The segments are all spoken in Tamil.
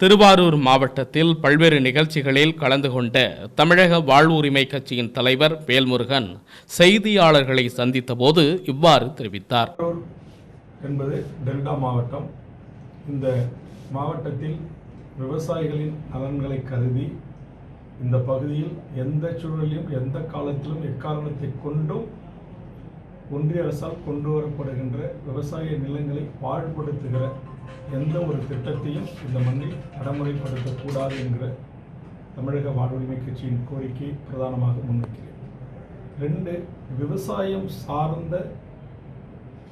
திருவாரூர் மாவட்டத்தில் பல்வேறு நிகழ்ச்சிகளில் கலந்து கொண்ட தமிழக வாழ்வுரிமை கட்சியின் தலைவர் வேல்முருகன் செய்தியாளர்களை சந்தித்தபோது இவ்வாறு தெரிவித்தார். என்பது டெல்டா மாவட்டம். இந்த மாவட்டத்தில் விவசாயிகளின் நலன்களை கருதி இந்த பகுதியில் எந்த சூழலிலும் எந்த காலத்திலும் எக்காரணத்தை கொண்டும் ஒன்றிய அரசால் கொண்டு வரப்படுகின்ற விவசாய நிலங்களை பாழ்படுத்துகிற எந்த ஒரு திட்டத்தையும் இந்த மண்ணில் நடைமுறைப்படுத்தக்கூடாது என்கிற தமிழக வாழ்வுரிமை கட்சியின் கோரிக்கை பிரதானமாக முன்வைக்கிறேன். ரெண்டு விவசாயம் சார்ந்த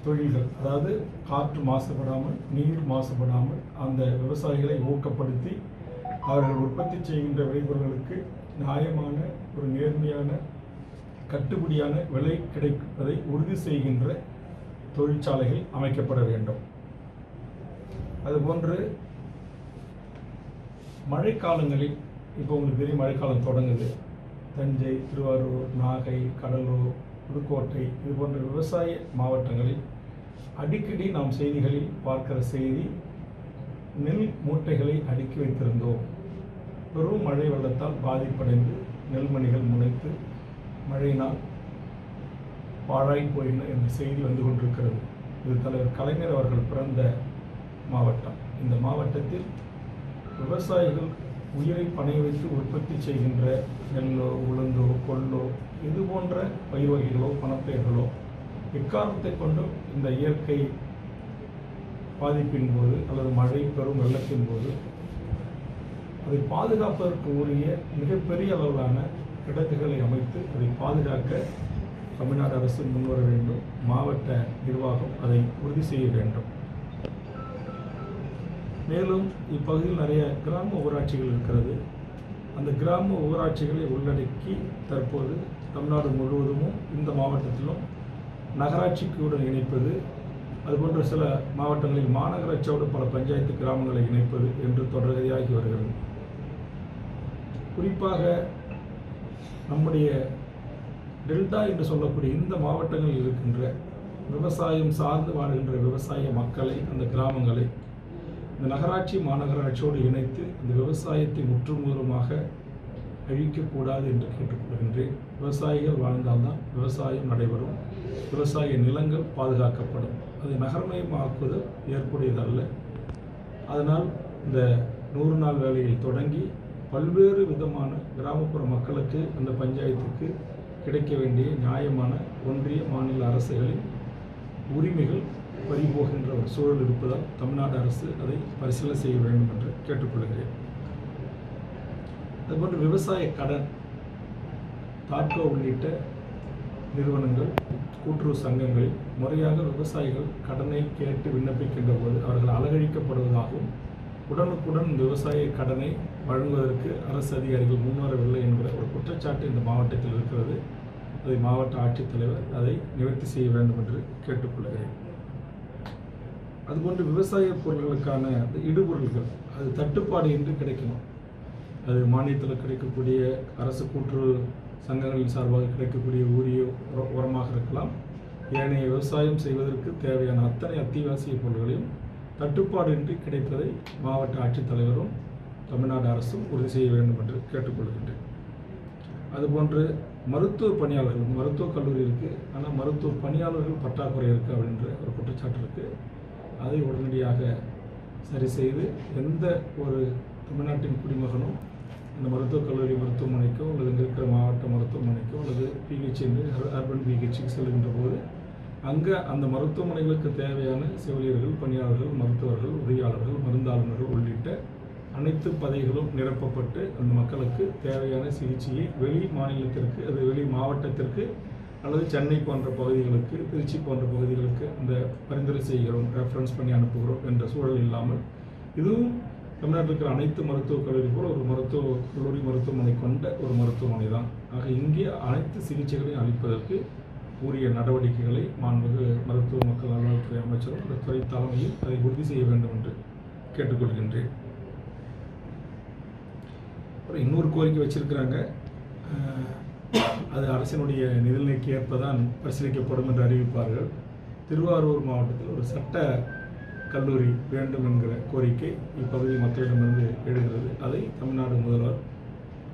தொழில்கள் அதாவது காற்று மாசுபடாமல் நீர் மாசுபடாமல் அந்த விவசாயிகளை ஊக்கப்படுத்தி அவர்கள் உற்பத்தி செய்கின்ற விளைபொருள்களுக்கு நியாயமான ஒரு நேர்மையான கட்டுப்படியான விலை கிடைப்பதை உறுதி செய்கின்ற தொழிற்சாலைகள் அமைக்கப்பட வேண்டும். அதுபோன்று மழைக்காலங்களில் இப்போ உங்களுக்கு பெரிய மழைக்காலம் தொடங்குது. தஞ்சை திருவாரூர் நாகை கடலூர் புதுக்கோட்டை இது போன்ற விவசாய மாவட்டங்களில் அடிக்கடி நாம் செய்திகளில் பார்க்கிற செய்தி நெல் மூட்டைகளை அடுக்கி வைத்திருந்தோம். பெரும் மழை வெள்ளத்தால் பாதிப்படைந்து நெல்மணிகள் முளைத்து மழையினால் பாழாய் போயின என்ற செய்தி வந்து கொண்டிருக்கிறது. இது தலைவர் கலைஞர் அவர்கள் பிறந்த மாவட்டம். இந்த மாவட்டத்தில் விவசாயிகள் உயிரை பணைய வைத்து உற்பத்தி செய்கின்ற நெல்லோ உளுந்தோ கொள்ளோ இது போன்ற பயிர் வகைகளோ பணப்பயிர்களோ எக்காரணத்தை கொண்டும் இந்த இயற்கை பாதிப்பின் போது அல்லது மழை பெரும் வெள்ளத்தின் போது அதை பாதுகாப்பதற்கு உரிய மிகப்பெரிய அளவிலான கிடங்குகளை அமைத்து அதை பாதுகாக்க தமிழ்நாடு அரசு முன்வர வேண்டும். மாவட்ட நிர்வாகம் அதை உறுதி செய்ய வேண்டும். மேலும் இப்பகுதியில் நிறைய கிராம ஊராட்சிகள் இருக்கிறது. அந்த கிராம ஊராட்சிகளை உள்ளடக்கி தற்போது தமிழ்நாடு முழுவதும் இந்த மாவட்டத்திலும் நகராட்சிக்குடன் இணைப்பது அதுபோன்ற சில மாவட்டங்களில் மாநகராட்சியோடு பல பஞ்சாயத்து கிராமங்களை இணைப்பது என்று தொடர்கதையாகி வருகிறது. குறிப்பாக நம்முடைய டெல்டா என்று சொல்லக்கூடிய இந்த மாவட்டங்களில் இருக்கின்ற விவசாயம் சார்ந்து வாழ்கின்ற விவசாய மக்களை அந்த கிராமங்களை இந்த நகராட்சி மாநகராட்சியோடு இணைத்து இந்த விவசாயத்தை முற்றுமுதலுமாக அழிக்கக்கூடாது என்று கேட்டுக்கொள்கின்றேன். விவசாயிகள் வாழ்ந்தால்தான் விவசாயம் நடைபெறும். விவசாய நிலங்கள் பாதுகாக்கப்படும். அது நகரமயமாக்குதல் ஏற்புடையதல்ல. அதனால் இந்த நூறு நாள் வேலையில் தொடங்கி பல்வேறு விதமான கிராமப்புற மக்களுக்கு அந்த பஞ்சாயத்துக்கு கிடைக்க வேண்டிய நியாயமான ஒன்றிய மாநில அரசுகளின் உரிமைகள் பறிபோகின்ற ஒரு சூழல் இருப்பதால் தமிழ்நாடு அரசு அதை பரிசீலனை செய்ய வேண்டும் என்று கேட்டுக்கொள்கிறேன். அதுபோன்று விவசாய கடன் தாட்கோ உள்ளிட்ட நிறுவனங்கள் கூட்டுறவு சங்கங்களில் முறையாக விவசாயிகள் கடனை கேட்டு விண்ணப்பிக்கின்ற போது அவர்கள் அலகழிக்கப்படுவதாகவும் உடனுக்குடன் விவசாய கடனை வழங்குவதற்கு அரசு அதிகாரிகள் முன்வரவில்லை என்கிற ஒரு குற்றச்சாட்டு இந்த மாவட்டத்தில் இருக்கிறது. அதை மாவட்ட ஆட்சித்தலைவர் அதை நிவர்த்தி செய்ய வேண்டும் என்று கேட்டுக்கொள்கிறேன். அதுபோன்று விவசாய பொருட்களுக்கான அந்த இடுபொருள்கள் அது தட்டுப்பாடு இன்றி கிடைக்கணும். அது மானியத்தில் கிடைக்கக்கூடிய அரசு கூற்று சங்கங்களின் சார்பாக கிடைக்கக்கூடிய ஊரிய உரமாக இருக்கலாம். ஏனைய விவசாயம் செய்வதற்கு தேவையான அத்தனை அத்தியாவசிய பொருட்களையும் தட்டுப்பாடின்றி கிடைப்பதை மாவட்ட ஆட்சித்தலைவரும் தமிழ்நாடு அரசும் உறுதி செய்ய வேண்டும் என்று கேட்டுக்கொள்கின்றேன். அதுபோன்று மருத்துவ பணியாளர்கள் மருத்துவக் கல்லூரி இருக்குது ஆனால் மருத்துவ பணியாளர்கள் பற்றாக்குறை இருக்குது அப்படின்ற ஒரு குற்றச்சாட்டு இருக்குது அதை உடனடியாக சரி செய்து எந்த ஒரு தமிழ்நாட்டின் குடிமகனும் இந்த மருத்துவக் கல்லூரி மருத்துவமனைக்கோ அல்லது இங்கே இருக்கிற மாவட்ட மருத்துவமனைக்கோ அல்லது பிஹெச் அர்பன் பிஹெச்சுக்கு செல்கின்ற போது அங்கே அந்த மருத்துவமனைகளுக்கு தேவையான செவிலியர்கள் பணியாளர்கள் மருத்துவர்கள் உதவியாளர்கள் மருந்தாளுநர்கள் உள்ளிட்ட அனைத்து பதவிகளும் நிரப்பப்பட்டு அந்த மக்களுக்கு தேவையான சிகிச்சையை வெளி மாநிலத்திற்கு அது வெளி மாவட்டத்திற்கு அல்லது சென்னை போன்ற பகுதிகளுக்கு திருச்சி போன்ற பகுதிகளுக்கு இந்த பரிந்துரை செய்கிறோம் ரெஃபரன்ஸ் பண்ணி அனுப்புகிறோம் என்ற சூழல் இல்லாமல் இதுவும் தமிழ்நாட்டில் இருக்கிற அனைத்து மருத்துவக் கல்லூரி போல ஒரு மருத்துவ கல்லூரி மருத்துவமனை கொண்ட ஒரு மருத்துவமனை தான். ஆக இங்கே அனைத்து சிகிச்சைகளையும் அளிப்பதற்கு உரிய நடவடிக்கைகளை மாண்புமிகு மருத்துவ மக்கள் நல்வாழ்வுத்துறை அமைச்சரும் அந்த துறை தலைமையும் அதை உறுதி செய்ய வேண்டும் என்று கேட்டுக்கொள்கின்றேன். அப்புறம் இன்னொரு கோரிக்கை வச்சிருக்கிறாங்க. அது அரசினுடைய நிதிநிலைக்கு ஏற்ப தான் பரிசீலிக்கப்படும் என்று அறிவிப்பார்கள். திருவாரூர் மாவட்டத்தில் ஒரு சட்ட கல்லூரி வேண்டும் என்கிற கோரிக்கை இப்பகுதி மக்களிடமிருந்து எழுகிறது. அதை தமிழ்நாடு முதல்வர்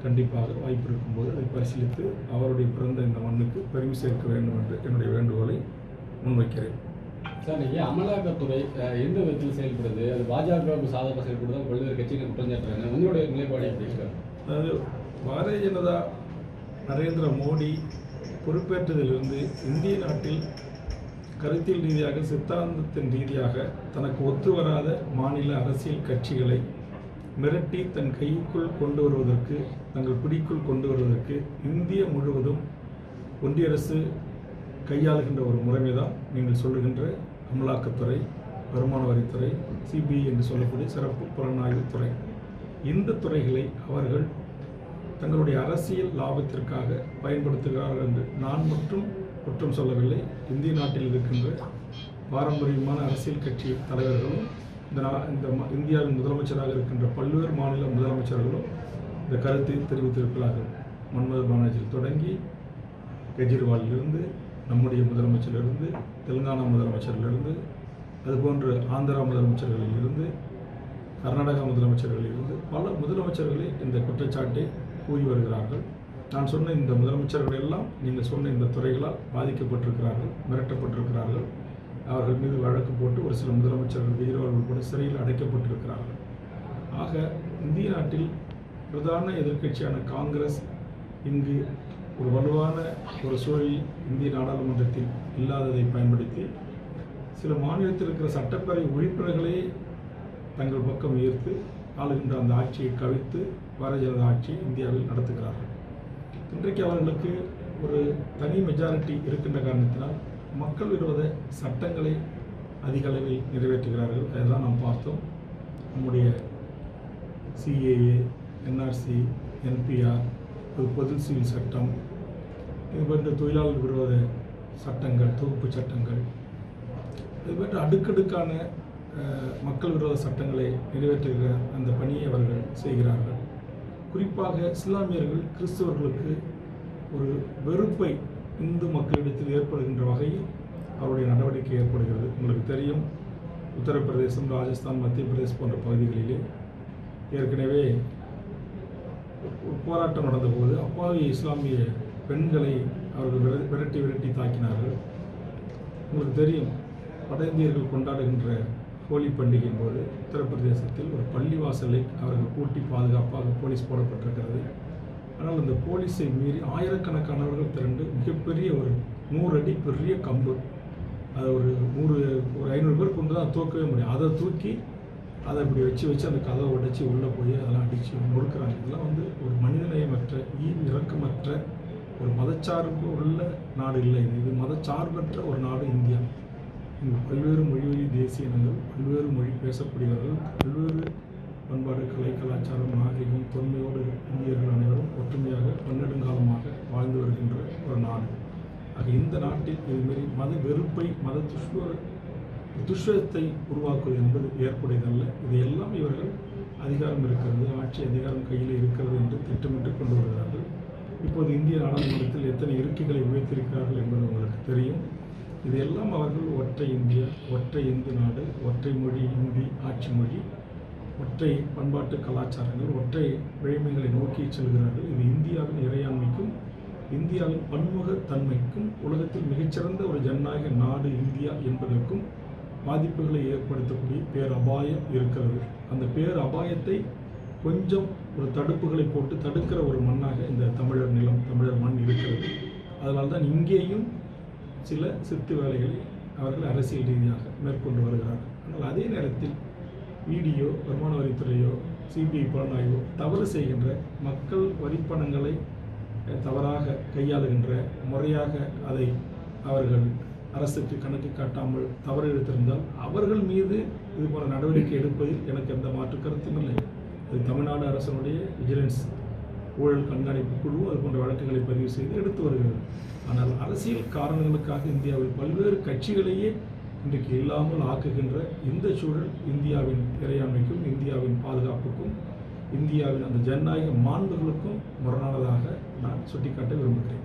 கண்டிப்பாக வாய்ப்பு இருக்கும்போது அதை பரிசீலித்து அவருடைய பிறந்த இந்த மண்ணுக்கு பெருமை சேர்க்க வேண்டும் என்று என்னுடைய வேண்டுகோளை முன்வைக்கிறேன். சார் ஏன் அமலாக்கத்துறை எந்த விதத்தில் செயல்படுது? அது பாஜகவுக்கு சாதகமாக செயல்படுதா? பல்வேறு கட்சிகள் குற்றம் சாட்டுறாங்க. உங்களுடைய நிலைப்பாடு எப்படி சார் அதாவது பாரதிய ஜனதா நரேந்திர மோடி பொறுப்பேற்றதிலிருந்து இந்திய நாட்டில் கருத்தியல் ரீதியாக சித்தாந்தத்தின் ரீதியாக தனக்கு ஒத்து வராத மாநில அரசியல் கட்சிகளை மிரட்டி தன் கைக்குள் கொண்டு வருவதற்கு தங்கள் பிடிக்குள் கொண்டு வருவதற்கு இந்திய முழுவதும் ஒன்றிய அரசு கையாளுகின்ற ஒரு முறைமை தான் நீங்கள் சொல்லுகின்ற அமலாக்கத்துறை வருமான வரித்துறை சிபிஐ என்று சொல்லக்கூடிய சிறப்பு புலனாய்வுத்துறை. இந்த துறைகளை அவர்கள் தங்களுடைய அரசியல் லாபத்திற்காக பயன்படுத்துகிறார்கள் என்று நான் மட்டும் குற்றம் சொல்லவில்லை. இந்திய நாட்டில் இருக்கின்ற பாரம்பரியமான அரசியல் கட்சி தலைவர்களும் இந்த நா- இந்த ம- இந்தியாவின் முதலமைச்சராக இருக்கின்ற பல்வேறு மாநில முதலமைச்சர்களும் இந்த கருத்தை தெரிவித்திருக்கிறார்கள். மன்மோகன் பானர்ஜியில் தொடங்கி கெஜ்ரிவாலிலிருந்து நம்முடைய முதலமைச்சரிலிருந்து தெலுங்கானா முதலமைச்சரிலிருந்து அதுபோன்று ஆந்திரா முதலமைச்சர்களிலிருந்து கர்நாடகா முதலமைச்சர்களிலிருந்து பல முதலமைச்சர்களே இந்த குற்றச்சாட்டை கூறி வருகிறார்கள். நான் சொன்ன இந்த முதலமைச்சர்கள் எல்லாம் நீங்கள் சொன்ன இந்த துறைகளால் பாதிக்கப்பட்டிருக்கிறார்கள் மிரட்டப்பட்டிருக்கிறார்கள். அவர்கள் மீது வழக்கு போட்டு ஒரு சில முதலமைச்சர்கள் வீரர்கள் கூட சிறையில் அடைக்கப்பட்டிருக்கிறார்கள். ஆக இந்திய நாட்டில் பிரதான எதிர்க்கட்சியான காங்கிரஸ் இங்கு ஒரு வலுவான ஒரு சூழல் இந்திய நாடாளுமன்றத்தில் இல்லாததை பயன்படுத்தி சில மாநிலத்தில் இருக்கிற சட்டப்பேரவை உறுப்பினர்களே தங்கள் பக்கம் ஈர்த்து ஆளுகின்ற அந்த ஆட்சியை கவிழ்த்து பாரதிய ஜனதா ஆட்சி இந்தியாவில் நடத்துகிறார்கள் இன்றைக்கு அவர்களுக்கு ஒரு தனி மெஜாரிட்டி இருக்கின்ற காரணத்தினால் மக்கள் விரோத சட்டங்களை அதிக அளவில் நிறைவேற்றுகிறார்கள். அதெல்லாம் நாம் பார்த்தோம். நம்முடைய சிஏஏ என்ஆர்சி என்பிஆர் ஒரு பொது சிவில் சட்டம் இது போன்ற தொழிலாளர் விரோத சட்டங்கள் தொகுப்பு சட்டங்கள் இது போன்ற அடுக்கடுக்கான மக்கள் விரோத சட்டங்களை நிறைவேற்றுகிற அந்த பணியை அவர்கள் செய்கிறார்கள். குறிப்பாக இஸ்லாமியர்கள் கிறிஸ்தவர்களுக்கு ஒரு வெறுப்பை இந்து மக்களிடத்தில் ஏற்படுகின்ற வகையில் அவருடைய நடவடிக்கை ஏற்படுகிறது. உங்களுக்கு தெரியும் உத்தரப்பிரதேசம் ராஜஸ்தான் மத்திய பிரதேசம் போன்ற பகுதிகளிலே ஏற்கனவே ஒரு போராட்டம் நடந்தபோது அப்பாவி இஸ்லாமிய பெண்களை அவர்கள் விர- விரட்டி விரட்டி தாக்கினார்கள். உங்களுக்கு தெரியும் வட இந்தியர்கள் கொண்டாடுகின்ற ஹோலி பண்டிகையின் போது உத்தரப்பிரதேசத்தில் ஒரு பள்ளிவாசலை அவர்கள் கூட்டி பாதுகாப்பாக போலீஸ் போடப்பட்டிருக்கிறது. ஆனால் அந்த போலீஸை மீறி ஆயிரக்கணக்கானவர்கள் திரண்டு மிகப்பெரிய ஒரு நூறு அடி பெரிய கம்பு. அதை ஒரு நூறு ஒரு ஐநூறு பேர் கொண்டு தான் தூக்கவே முடியும். அதை தூக்கி அதை இப்படி வச்சு வச்சு அந்த கதவை உடைச்சி உள்ளே போய் அதெல்லாம் அடித்து முறுக்குறாங்க. இதெல்லாம் வந்து ஒரு மனிதநேயமற்ற ஈ இறக்கமற்ற ஒரு மதச்சார்பு உள்ள நாடு இல்லை. இது இது மதச்சார்பற்ற ஒரு நாடு இந்தியா. இங்கு பல்வேறு மொழிவழி தேசிய இனங்கள் பல்வேறு மொழி பேசக்கூடியவர்கள் பல்வேறு பண்பாடு கலை கலாச்சாரம் நாகரிகம் தொன்மையோடு இந்தியர்கள் அனைவரும் ஒற்றுமையாக பன்னெடுங்காலமாக வாழ்ந்து வருகின்ற ஒரு நாடு. ஆக இந்த நாட்டில் இதுமாரி மத வெறுப்பை மத துஷ்வ துஷ்வத்தை உருவாக்குவது என்பது ஏற்புடையதல்ல. இதையெல்லாம் இவர்கள் அதிகாரம் இருக்கிறது ஆட்சி அதிகாரம் கையில் இருக்கிறது என்று திட்டமிட்டு கொண்டு வருகிறார்கள். இப்போது இந்திய நாடாளுமன்றத்தில் எத்தனை இருக்கைகளை உயர்த்தியிருக்கிறார்கள் என்பது உங்களுக்கு தெரியும். இதெல்லாம் அவர்கள் ஒற்றை இந்தியா ஒற்றை இந்து நாடு ஒற்றை மொழி இந்தி ஆட்சி மொழி ஒற்றை பண்பாட்டு கலாச்சாரங்கள் ஒற்றை விழைமைகளை நோக்கி செல்கிறார்கள். இது இந்தியாவின் இறையாண்மைக்கும் இந்தியாவின் பன்முகத் தன்மைக்கும் உலகத்தில் மிகச்சிறந்த ஒரு ஜனநாயக நாடு இந்தியா என்பதற்கும் பாதிப்புகளை ஏற்படுத்தக்கூடிய பேரபாயம் இருக்கிறது. அந்த பேர் அபாயத்தை கொஞ்சம் ஒரு தடுப்புகளை போட்டு தடுக்கிற ஒரு மண்ணாக இந்த தமிழர் நிலம் தமிழர் மண் இருக்கிறது. அதனால்தான் இங்கேயும் சில சித்து வேலைகளை அவர்கள் அரசியல் ரீதியாக மேற்கொண்டு வருகிறார்கள். ஆனால் அதே நேரத்தில் இடியோ வருமான வரித்துறையோ சிபிஐ புலனாய்வோ தவறு செய்கின்ற மக்கள் வரிப்பணங்களை தவறாக கையாளுகின்ற முறையாக அதை அவர்கள் அரசுக்கு கணக்கு காட்டாமல் தவறு எடுத்திருந்தால் அவர்கள் மீது இது போன்ற நடவடிக்கை எடுப்பதில் எனக்கு எந்த மாற்று கருத்தும் இல்லை. அது தமிழ்நாடு அரசனுடைய விஜிலன்ஸ் ஊழல் கண்காணிப்பு குழு அது போன்ற வழக்குகளை பதிவு செய்து எடுத்து வருகிறது. ஆனால் அரசியல் காரணங்களுக்காக இந்தியாவில் பல்வேறு கட்சிகளையே இன்றைக்கு இல்லாமல் ஆக்குகின்ற இந்த சூழல் இந்தியாவின் இறையாண்மைக்கும் இந்தியாவின் பாதுகாப்புக்கும் இந்தியாவின் அந்த ஜனநாயக மாண்புகளுக்கும் முரணானதாக நான் சுட்டிக்காட்ட விரும்புகிறேன்.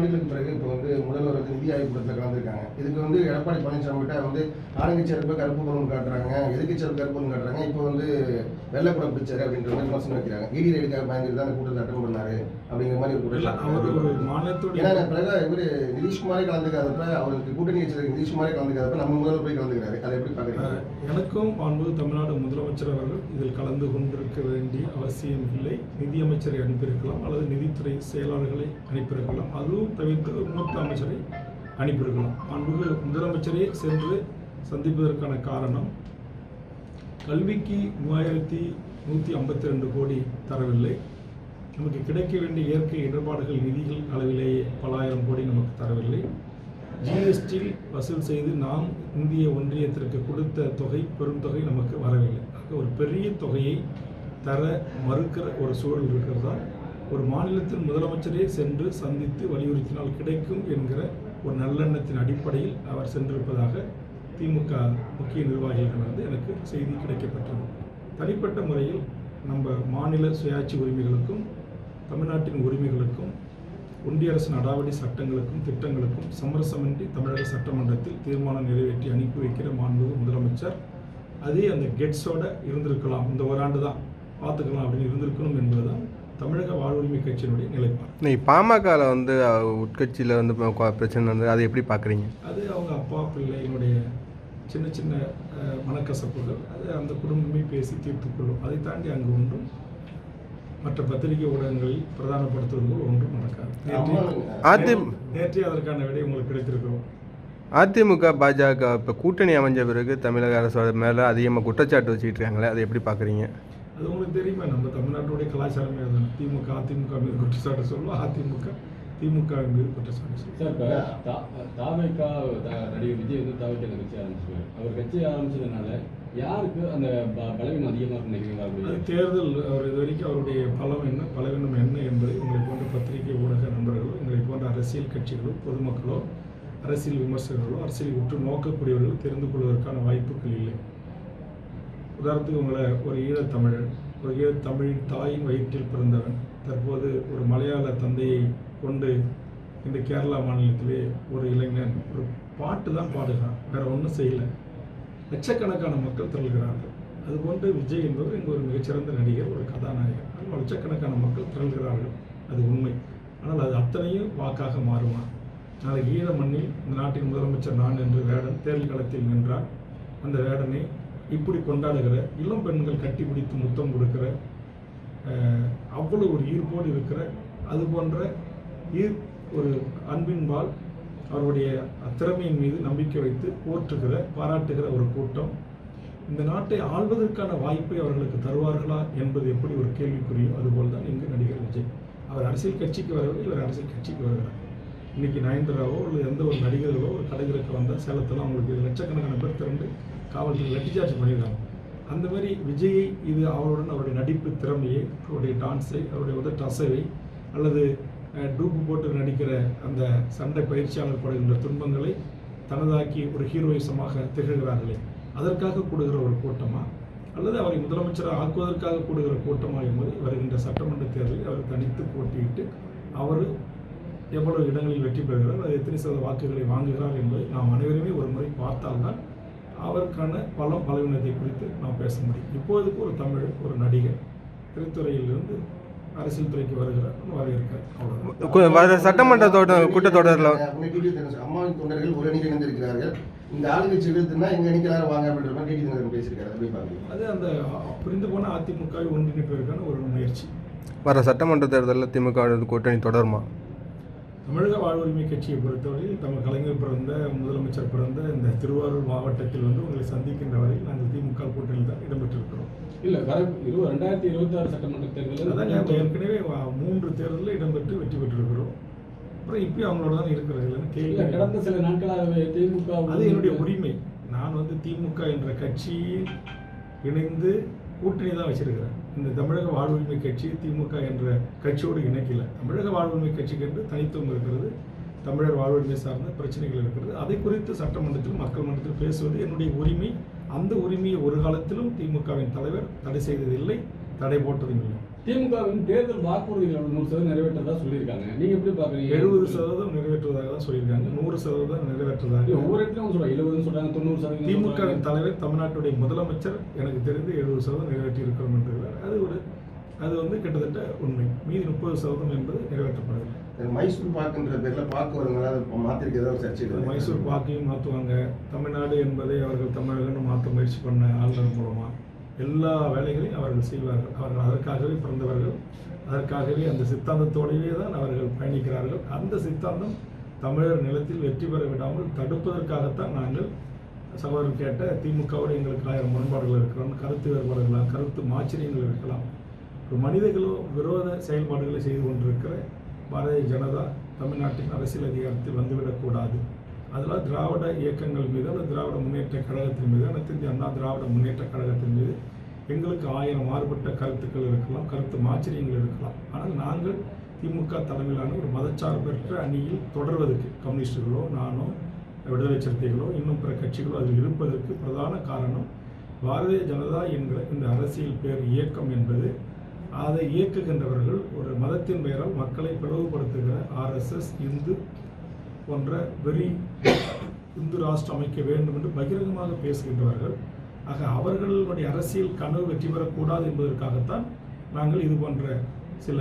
ஆண்டுகளுக்கு பிறகு இப்போ வந்து முதல்வர் வந்து நிதி ஆய்வு கூட்டத்தில் கலந்துருக்காங்க. இதுக்கு வந்து எடப்பாடி பழனிசாமி கிட்ட வந்து ஆளுங்கட்சி இருப்ப கருப்பு பலன் காட்டுறாங்க எதிர்கட்சி இருப்ப கருப்பு பலன் காட்டுறாங்க இப்போ வந்து வெள்ளக்குடம் பிடிச்சாரு அப்படின்ற மாதிரி விமர்சனம் வைக்கிறாங்க. இடி ரைடுக்காக பயந்துட்டு தான் கூட்டத்தை அட்டன் பண்ணாரு அப்படிங்கிற மாதிரி ஒரு ஏன்னா பிறகு இவர் நிதிஷ்குமாரே கலந்துக்காதப்ப அவருக்கு கூட்டணி வச்சிருக்க நிதிஷ்குமாரே கலந்துக்காதப்ப நம்ம முதல்வர் போய் கலந்துக்கிறாரு. அதை எப்படி பாக்குறீங்க அஹ், எனக்கும் மாண்புமிகு தமிழ்நாடு முதலமைச்சர் அவர்கள் இதில் கலந்து கொண்டிருக்க வேண்டிய அவசியம் இல்லை. நிதியமைச்சரை அனுப்பியிருக்கலாம் அல்லது நிதித்துறை செயலாளர்களை அனுப்பியிருக்கலாம். அதுவும் தவிர்த்து மூத்த அமைச்சரை அனுப்பியிருக்கலாம் அன்புக்கு முதலமைச்சரே சென்று சந்திப்பதற்கான காரணம் கல்விக்கு மூவாயிரத்தி நூற்றி ஐம்பத்தி ரெண்டு கோடி தரவில்லை. நமக்கு கிடைக்க வேண்டிய இயற்கை இடர்பாடுகள் நிதிகள் அளவிலேயே பலாயிரம் கோடி நமக்கு தரவில்லை. ஜிஎஸ்டி வசூல் செய்து நாம் இந்திய ஒன்றியத்திற்கு கொடுத்த தொகை பெரும் தொகை நமக்கு வரவில்லை. ஆக ஒரு பெரிய தொகையை தர மறுக்கிற ஒரு சூழல் இருக்கிறதா? ஒரு மாநிலத்தின் முதலமைச்சரே சென்று சந்தித்து வலியுறுத்தினால் கிடைக்கும் என்கிற ஒரு நல்லெண்ணத்தின் அடிப்படையில் அவர் சென்றிருப்பதாக திமுக முக்கிய நிர்வாகிகள் வந்து எனக்கு செய்தி கிடைக்கப்பட்டது தனிப்பட்ட முறையில் நம்ம மாநில சுயாட்சி உரிமைகளுக்கும் தமிழ்நாட்டின் உரிமைகளுக்கும் ஒன்றிய அரசின் அடாவடி சட்டங்களுக்கும் திட்டங்களுக்கும் சமரசமின்றி தமிழக சட்டமன்றத்தில் தீர்மானம் நிறைவேற்றி அனுப்பி வைக்கிற மாண்புமிகு முதலமைச்சர். அதே அந்த கெட்ஸோட இருந்திருக்கலாம். இந்த ஓராண்டு தான் பார்த்துக்கலாம் அப்படின்னு இருந்திருக்கணும் என்பதுதான் தமிழக வாழ்வுரிமை கட்சியினுடைய நிலைப்பாடு. இன்னைக்கு பாமகவில் வந்து உட்கட்சியில் வந்து பிரச்சனை வந்து அதை எப்படி பார்க்குறீங்க அது அவங்க அப்பா பிள்ளையினுடைய சின்ன சின்ன மனக்கசப்புகள் அது அந்த குடும்பமே பேசி தீர்த்துக் கொள்ளும். அதை தாண்டி அங்கு ஒன்றும் மற்ற பத்திரிகை ஊடகங்களில் பிரதானப்படுத்துவது ஒன்றும் நடக்காது. நேற்று- அதி நேற்றே அதற்கான விடை உங்களுக்கு கிடைத்திருக்கிறோம். அதிமுக பாஜக இப்போ கூட்டணி அமைஞ்ச பிறகு தமிழக அரசோட மேலே அதிகமாக குற்றச்சாட்டு வச்சுக்கிட்டு இருக்காங்களே அதை எப்படி பார்க்குறீங்க அது உங்களுக்கு தெரியுமா நம்ம தமிழ்நாட்டுடைய கலாச்சாரமே அதுதான் திமுக அதிமுக மீது குற்றச்சாட்டு சொல்லும் அதிமுக திமுக மீது குற்றச்சாட்டு சொல்லும் சார் இப்போ தா- தாவேக்கா த- நடிகர் விஜய் வந்து தாவேக்கா கட்சி ஆரம்பிச்சிருக்காரு. அவர் கட்சி ஆரம்பிச்சதுனால யாருக்கு அந்த ப- பலவீனம் அதிகமாக இருக்குன்னு நினைக்கிறீங்களா தேர்தல் அவர் இது வரைக்கும் அவருடைய பலம் என்ன பலவீனம் என்ன என்பதை உங்களை போன்ற பத்திரிகை ஊடக நண்பர்களோ உங்களை போன்ற அரசியல் கட்சிகளோ பொதுமக்களோ அரசியல் விமர்சகர்களோ அரசியல் உற்று நோக்கக்கூடியவர்களோ தெரிந்து கொள்வதற்கான வாய்ப்புகள் இல்லை. உதாரணத்துக்கு உங்களை ஒரு ஈழத்தமிழன் ஒரு ஈழத்தமிழ் தாயின் வயிற்றில் பிறந்தவன் தற்போது ஒரு மலையாள தந்தையை கொண்டு இந்த கேரளா மாநிலத்திலே ஒரு இளைஞன் ஒரு பாட்டு தான் பாடுகிறான் வேற ஒன்றும் செய்யலை. லட்சக்கணக்கான மக்கள் திரள்கிறார்கள். அதுபோன்று விஜய் என்பவர் இங்கே ஒரு மிகச்சிறந்த நடிகர் ஒரு கதாநாயகர் ஆனால் லட்சக்கணக்கான மக்கள் திரள்கிறார்கள் அது உண்மை. ஆனால் அது அத்தனையும் வாக்காக மாறுமா? நாளை ஈழ மண்ணில் இந்த நாட்டின் முதலமைச்சர் நான் என்று வேடன் தேர்தல் களத்தில் நின்றார். அந்த வேடனை இப்படி கொண்டாடுகிற இளம் பெண்கள் கட்டி பிடித்து முத்தம் கொடுக்கிற அவ்வளோ ஒரு ஈர்ப்போடு இருக்கிற அது போன்ற ஈர் ஒரு அன்பின்பால் அவருடைய திறமையின் மீது நம்பிக்கை வைத்து போற்றுகிற பாராட்டுகிற ஒரு கூட்டம். இந்த நாட்டை ஆள்வதற்கான வாய்ப்பை அவர்களுக்கு தருவார்களா என்பது எப்படி ஒரு கேள்விக்குறியும் அதுபோல் தான் இங்கு நடிகர் விஜய். அவர் அரசியல் கட்சிக்கு வரவில்லை இவர் அரசியல் கட்சிக்கு வருகிறார். இன்னைக்கு நயன்தாராவோ இல்லை எந்த ஒரு நடிகர்களோ ஒரு கலைஞருக்கு வந்தால் சேலத்தில் அவங்களுக்கு லட்சக்கணக்கான பேர் திரண்டு காவல்துறை லட்டிச்சார்ஜ் பண்ணிடுறாங்க அந்த மாதிரி விஜயை இது அவருடன் அவருடைய நடிப்பு திறமையை அவருடைய டான்ஸை அவருடைய உதட்டு அசைவை அல்லது டூப்பு போட்டு நடிக்கிற அந்த சண்டை பயிற்சியாளர் படுகின்ற துன்பங்களை தனதாக்கி ஒரு ஹீரோயிசமாக திகழ்கிறார்களே அதற்காக கூடுகிற ஒரு கூட்டமா? அல்லது அவரை முதலமைச்சராக ஆக்குவதற்காக கூடுகிற கூட்டமா என்பது வருகின்ற சட்டமன்ற தேர்தலில் அவர் தனித்து போட்டியிட்டு அவர் எவ்வளவு இடங்களில் வெற்றி பெறுகிறார் அது எத்தனை சதவீத வாக்குகளை வாங்குகிறார் என்பதை நாம் அனைவருமே ஒரு முறை பார்த்தால்தான் அவருக்கான பலம் பலவீனத்தை குறித்து நாம் பேச முடியும். இப்போதைக்கு ஒரு தமிழ் ஒரு நடிகர் திரைத்துறையிலிருந்து அரசியல் துறைக்கு வருகிறார் வரவேற்கிறார் சட்டமன்ற தோட்ட கூட்டத்தொடரில் அம்மாவின் தொண்டர்கள் ஒரு அணிக்கு இணைந்திருக்கிறார்கள் இந்த ஆளுங்கட்சி எதிர்த்துனா எங்க அணிக்கு எல்லாரும் வாங்க அப்படின்ற மாதிரி டிடி தினசரி பேசியிருக்காரு. பாக்குறீங்க அது அந்த புரிந்து போன அதிமுகவை ஒன்றிணைப்பதற்கான ஒரு முயற்சி. வர சட்டமன்ற தேர்தலில் திமுக கூட்டணி தொடருமா? தமிழக வாழ்வுரிமை கட்சியை பொறுத்தவரையில் நம்ம கலைஞர் பிறந்த முதலமைச்சர் பிறந்த இந்த திருவாரூர் மாவட்டத்தில் வந்து உங்களை சந்திக்கின்ற வரையில் நாங்கள் திமுக கூட்டணியில் தான் இடம்பெற்றிருக்கிறோம். இல்ல வர இருபது ரெண்டாயிரத்தி இருபத்தி ஆறு சட்டமன்ற அதான் தேர்தலில் ஏற்கனவே வ- மூன்று தேர்தலில் இடம்பெற்று வெற்றி பெற்றிருக்கிறோம். அப்புறம் இப்பயும் அவங்களோட தான் இருக்கிறது கேள்வி கடந்த சில நாட்களாகவே திமுக அது என்னுடைய உரிமை. நான் வந்து திமுக என்ற கட்சியில் இணைந்து கூட்டணி தான் வச்சிருக்கிறேன். இந்த தமிழக வாழ்வுரிமை கட்சி திமுக என்ற கட்சியோடு இணைக்கல. தமிழக வாழ்வுரிமை கட்சிக்கு என்று தனித்துவம் இருக்கிறது தமிழர் வாழ்வுரிமை சார்ந்த பிரச்சனைகள் இருக்கிறது. அதை குறித்து சட்டமன்றத்தில் மக்கள் மன்றத்தில் பேசுவது என்னுடைய உரிமை. அந்த உரிமையை ஒரு காலத்திலும் திமுகவின் தலைவர் தடை செய்ததில்லை. தடை போட்டதும் இல்லை திமுகவின் தேர்தல் வாக்குறுதிகள் நூறு சதவீதம் நிறைவேற்றதா சொல்லியிருக்காங்க. நீங்க எப்படி பாக்குறீங்க? எழுபது சதவீதம் நிறைவேற்றுவதாக தான் சொல்லியிருக்காங்க. நூறு சதவீதம் நிறைவேற்றுவதாக. ஒவ்வொரு இடத்துலயும் சொல்றாங்க. எழுபதுன்னு சொல்றாங்க தொண்ணூறு சதவீதம் திமுக சொல்றாங்க. வின் தலைவர் தமிழ்நாட்டுடைய முதலமைச்சர் எனக்கு தெரிந்து எழுபது சதவீதம் நிறைவேற்றி இருக்கிறோம் என்கிறார் அது ஒரு அது வந்து கிட்டத்தட்ட உண்மை. மீதி முப்பது சதவீதம் என்பது நிறைவேற்றப்படவில்லை. மைசூர் பாக்குன்ற பேர்ல பாக்கு வருங்க அதை சர்ச்சை. மைசூர் பாக்கையும் மாற்றுவாங்க தமிழ்நாடு என்பதை அவர்கள் தமிழகம்னு மாற்ற முயற்சி பண்ண ஆளுநர் மூலமாக எல்லா வேலைகளையும் அவர்கள் செய்வார்கள். அவர்கள் அதற்காகவே பிறந்தவர்கள். அதற்காகவே அந்த சித்தாந்தத்தோடையே தான் அவர்கள் பயணிக்கிறார்கள். அந்த சித்தாந்தம் தமிழர் நிலத்தில் வெற்றி பெற விடாமல் தடுப்பதற்காகத்தான் நாங்கள் சகோதரர் கேட்ட திமுகவோடு எங்களுக்கு ஆயிரம் முரண்பாடுகள் இருக்கிறோம் கருத்து வேறுபாடுகளாக கருத்து மாச்சரியங்கள் இருக்கலாம். ஒரு மனிதர்களோ விரோத செயல்பாடுகளை செய்து கொண்டிருக்கிற பாரதிய ஜனதா தமிழ்நாட்டின் அரசியல் அதிகாரத்தில் வந்துவிடக்கூடாது அதெல்லாம் திராவிட இயக்கங்கள் மீது திராவிட முன்னேற்ற கழகத்தின் மீது அனைத்து இந்திய அண்ணா திராவிட முன்னேற்ற கழகத்தின் மீது எங்களுக்கு ஆயிரம் மாறுபட்ட கருத்துக்கள் இருக்கலாம் கருத்து மாச்சரியங்கள் இருக்கலாம். ஆனால் நாங்கள் திமுக தலைமையிலான ஒரு மதச்சார்பற்ற அணியில் தொடர்வதற்கு கம்யூனிஸ்டுகளோ நானோ விடுதலை சிறுத்தைகளோ இன்னும் பிற கட்சிகளோ அதில் இருப்பதற்கு பிரதான காரணம் பாரதிய ஜனதா என்கிற இந்த அரசியல் பேர் இயக்கம் என்பது. அதை இயக்குகின்றவர்கள் ஒரு மதத்தின் பெயரால் மக்களை பிளவுபடுத்துகிற ஆர்எஸ்எஸ் இந்து போன்ற வெறி இந்து ராஷ்டிரம் அமைக்க வேண்டும் என்று பகிரங்கமாக பேசுகின்றார்கள் ஆக அவர்களுடைய அரசியல் கனவு வெற்றி பெறக்கூடாது என்பதற்காகத்தான் நாங்கள் இது போன்ற சில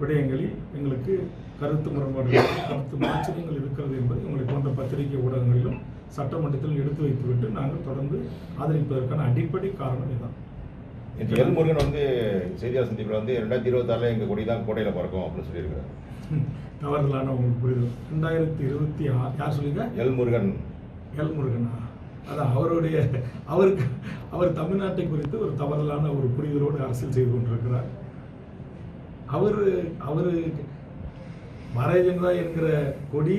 விடயங்களில் எங்களுக்கு கருத்து முரண்பாடுகள் கருத்து மாச்சரியங்கள் இருக்கிறது என்பதை உங்களை போன்ற பத்திரிகை ஊடகங்களிலும் சட்டமன்றத்திலும் எடுத்து வைத்துவிட்டு நாங்கள் தொடர்ந்து ஆதரிப்பதற்கான அடிப்படை காரணம் இதுதான். எல் முருகன் வந்து செய்தியாளர் சந்திப்பில் வந்து ரெண்டாயிரத்தி இருபத்தாறில் எங்கள் கொடி தான் கோட்டையில் பறக்கும் அப்படின்னு சொல்லியிருக்கிறார். தவறுதலான உங்களுக்கு புரிதல் ரெண்டாயிரத்தி இருபத்தி யார் சொல்லுங்க எல் முருகன். எல் முருகனா? அதான் அவருடைய அவருக்கு அவர் தமிழ்நாட்டை குறித்து ஒரு தவறலான ஒரு புரிதலோடு அரசியல் செய்து கொண்டிருக்கிறார். அவர் அவர் பாரதிய ஜனதா என்கிற கொடி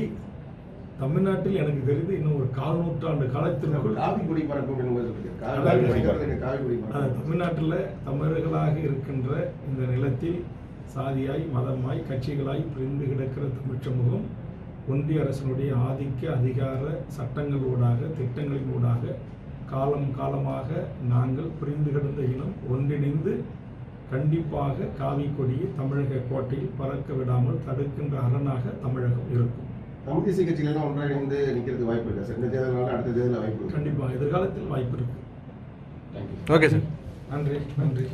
தமிழ்நாட்டில் எனக்கு தெரிந்து இன்னும் ஒரு கால் நூற்றாண்டு காலத்திற்குள் காவி கொடி பறக்கும் என்பது இருக்கு. காவி அதாவது கொடி பறக்கும், காவி கொடி அது பறக்கும். தமிழ்நாட்டில் தமிழர்களாக இருக்கின்ற இந்த நிலத்தில் சாதியாய் மதமாய் கட்சிகளாய் பிரிந்து கிடக்கிற தமிழ் சமூகம் ஒன்றிய அரசினுடைய ஆதிக்க அதிகார சட்டங்களூடாக திட்டங்களினூடாக காலம் காலமாக நாங்கள் பிரிந்து கிடந்த இனம் ஒன்றிணைந்து கண்டிப்பாக காவி கொடியை தமிழக கோட்டையில் பறக்க விடாமல் தடுக்கின்ற அரணாக தமிழகம் இருக்கும். தமிழ் தேசிய கட்சிகள் எல்லாம் ஒன்றாக இணைந்து நிக்கிறதுக்கு வாய்ப்பு இருக்கா சார். இந்த தேர்தலால அடுத்த தேர்தலில் வாய்ப்பு கண்டிப்பாக எதிர்காலத்தில் வாய்ப்பு இருக்கு. Thank you. ஓகே சார் நன்றி நன்றி.